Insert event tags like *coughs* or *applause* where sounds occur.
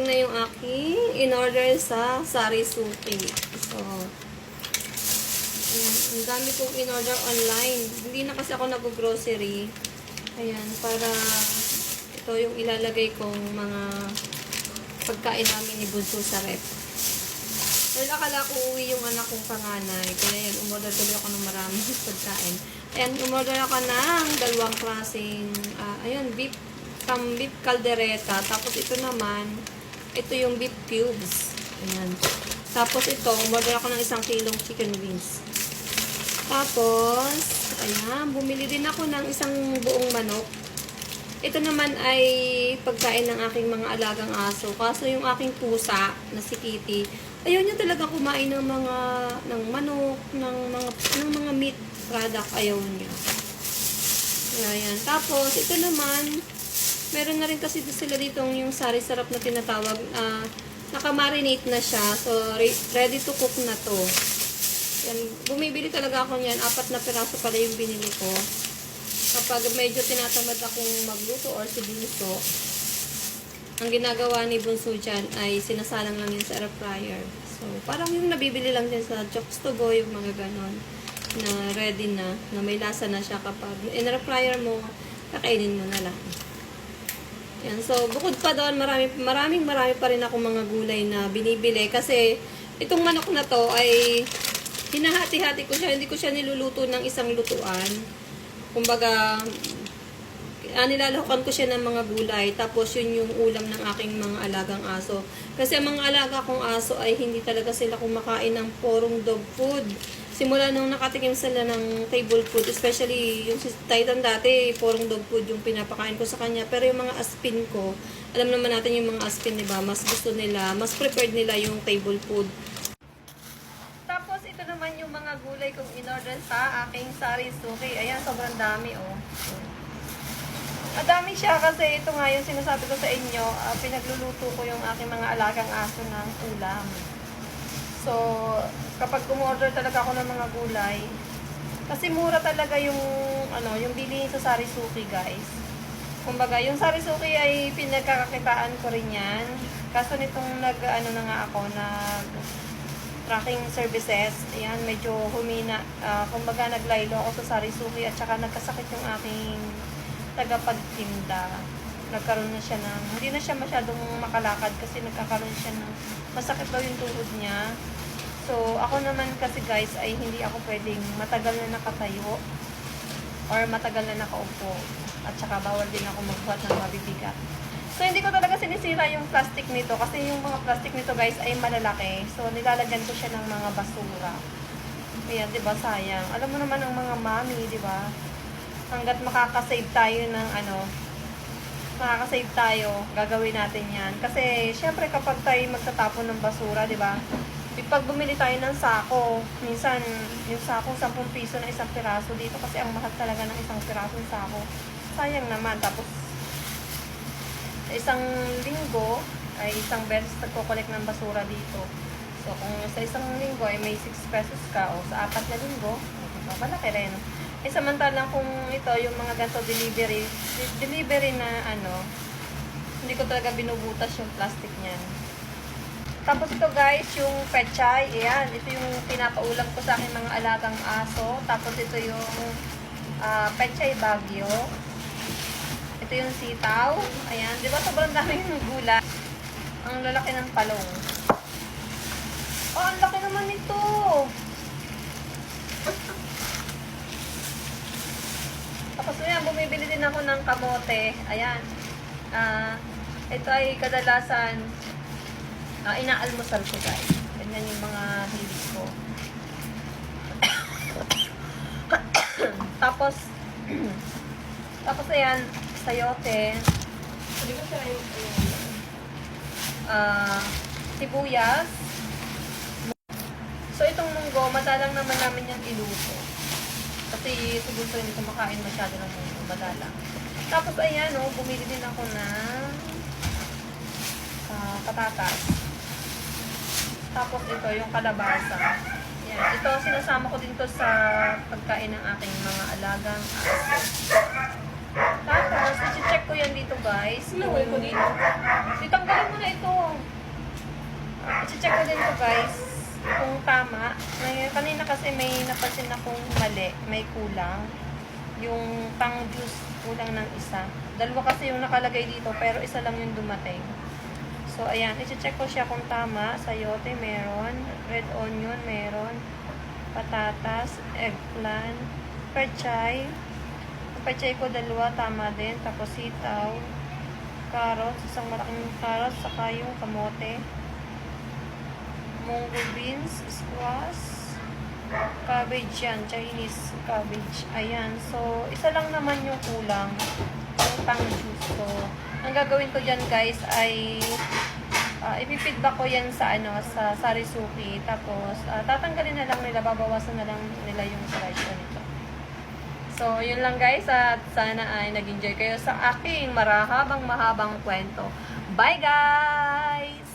na yung aking in-order sa Sarisuki. So, ayan, ang dami kong in-order online. Hindi na kasi ako nag-grocery. Ayan, para ito yung ilalagay kong mga pagkain namin ni Bunso sa rep. Dahil akala ko uwi yung anak kong panganay. Kaya yan, umorder tuloy ako ng maraming *laughs* pagkain. Ayan, umorder ako ng dalawang klaseng, ah, ayun, beef, tam beef caldereta. Tapos ito naman, ito yung beef cubes. Ayan. Tapos ito, umorder ako ng isang kilong chicken wings. Tapos, ayan, bumili din ako ng isang buong manok. Ito naman ay pagkain ng aking mga alagang aso. Kaso yung aking pusa na si Kitty, ayaw niya talaga kumain ng mga ng manok, ng mga ng mga meat product ayaw niya. Ayan. Tapos ito naman, meron na rin kasi sila dito yung sari sarap na tinatawag. ah nakamarinate na siya. So, re- ready to cook na to. Yan, bumibili talaga ako niyan. Apat na piraso pala yung binili ko. Kapag medyo tinatamad akong magluto or si Bunso, ang ginagawa ni Bunso dyan ay sinasalang lang yun sa air fryer. So, parang yung nabibili lang din sa Jokes to Go, yung mga ganon na ready na, na may lasa na siya kapag in-air fryer mo, kakainin mo na lang. Yan. So, bukod pa doon, marami, maraming marami pa rin ako mga gulay na binibili. Kasi, itong manok na to ay hinahati-hati ko siya. Hindi ko siya niluluto ng isang lutuan. Kumbaga, ah, ko siya ng mga gulay. Tapos, yun yung ulam ng aking mga alagang aso. Kasi ang mga alaga kong aso ay hindi talaga sila kumakain ng porong dog food. Simula nung nakatikim sila ng table food, especially yung si Titan dati, porong dog food yung pinapakain ko sa kanya. Pero yung mga aspin ko, alam naman natin yung mga aspin, di ba? Mas gusto nila, mas prepared nila yung table food. Tapos ito naman yung mga gulay kong in-order sa aking sari suki. Ayan, sobrang dami oh. Madami siya kasi ito nga yung sinasabi ko sa inyo, ah, pinagluluto ko yung aking mga alagang aso ng ulam. So, kapag kumorder talaga ako ng mga gulay, kasi mura talaga yung ano, yung bilihin sa Sarisuki, guys. Kumbaga, yung Sarisuki ay pinagkakakitaan ko rin yan. Kaso nitong nag ano na nga ako nag tracking services, ayan, medyo humina. Ah, kumbaga, naglaylo ako sa Sarisuki at saka nagkasakit yung aking tagapagtinda. Nagkaroon na siya ng, hindi na siya masyadong makalakad kasi nagkakaroon siya ng, masakit daw yung tuhod niya. So, ako naman kasi guys, ay hindi ako pwedeng matagal na nakatayo or matagal na nakaupo. At saka bawal din ako magbuhat ng mabibigat. So, hindi ko talaga sinisira yung plastic nito kasi yung mga plastic nito guys ay malalaki. So, nilalagyan ko siya ng mga basura. Ayan, di ba, sayang. Alam mo naman ang mga mami, di ba? Hanggat makakasave tayo ng ano, makakasave tayo, gagawin natin yan. Kasi, syempre, kapag tayo magtatapon ng basura, di ba? Pag bumili tayo ng sako, minsan, yung sako, 10 piso na isang piraso dito kasi ang mahal talaga ng isang piraso ng sako. Sayang naman. Tapos, sa isang linggo, ay isang beses nagko-collect ng basura dito. So, kung sa isang linggo ay may 6 pesos ka, o sa apat na linggo, malaki rin. Eh, samantalang kung ito, yung mga ganito delivery, delivery na ano, hindi ko talaga binubutas yung plastic niyan. Tapos ito guys, yung pechay, ayan, ito yung pinapaulam ko sa aking mga alagang aso. Tapos ito yung ah, pechay bagyo. Ito yung sitaw. Ayan, di ba sobrang daming *laughs* gula. Ang lalaki ng palong. Oh, ang laki naman nito. Tapos ayan, bumibili din ako ng kamote. Ayan. Ah, ito ay kadalasan ah, inaalmusal ko guys. Ganyan yung mga hilig ko. *coughs* tapos, *coughs* tapos ayan, sayote. Hindi ko siya yung, ah, sibuyas. So, itong munggo, madalang naman namin yan iluto. Kasi siguro hindi kumakain masyado ng madalang. Tapos, ayan, oh, bumili din ako ng ah, patatas. Tapos, ito, yung kalabasa. Yan. Ito, sinasama ko din to sa pagkain ng aking mga alagang aso. Tapos, i-check ko yan dito, guys. Sinaway ko dito. Itanggalin mo na ito. tatangalin ko guys kung tama. May, kanina kasi may napansin akong mali, may kulang. Yung pang juice kulang ng isa. Dalawa kasi yung nakalagay dito pero isa lang yung dumating. So ayan, i-check ko siya kung tama. Sayote meron, red onion meron, patatas, eggplant, pechay. Pechay ko dalawa, tama din. Tapos sitaw, carrots, isang malaking carrots, saka yung kamote munggo beans, squash, cabbage yan, Chinese cabbage. Ayan. So, isa lang naman yung kulang. Yung pang juice. So, ang gagawin ko dyan guys ay uh, ipipidback ko yan sa ano sa Sarisuki. Tapos, ah, tatanggalin na lang nila, babawasan na lang nila yung presyo nito. So, yun lang guys at sana ay nag-enjoy kayo sa aking marahabang mahabang kwento. Bye guys!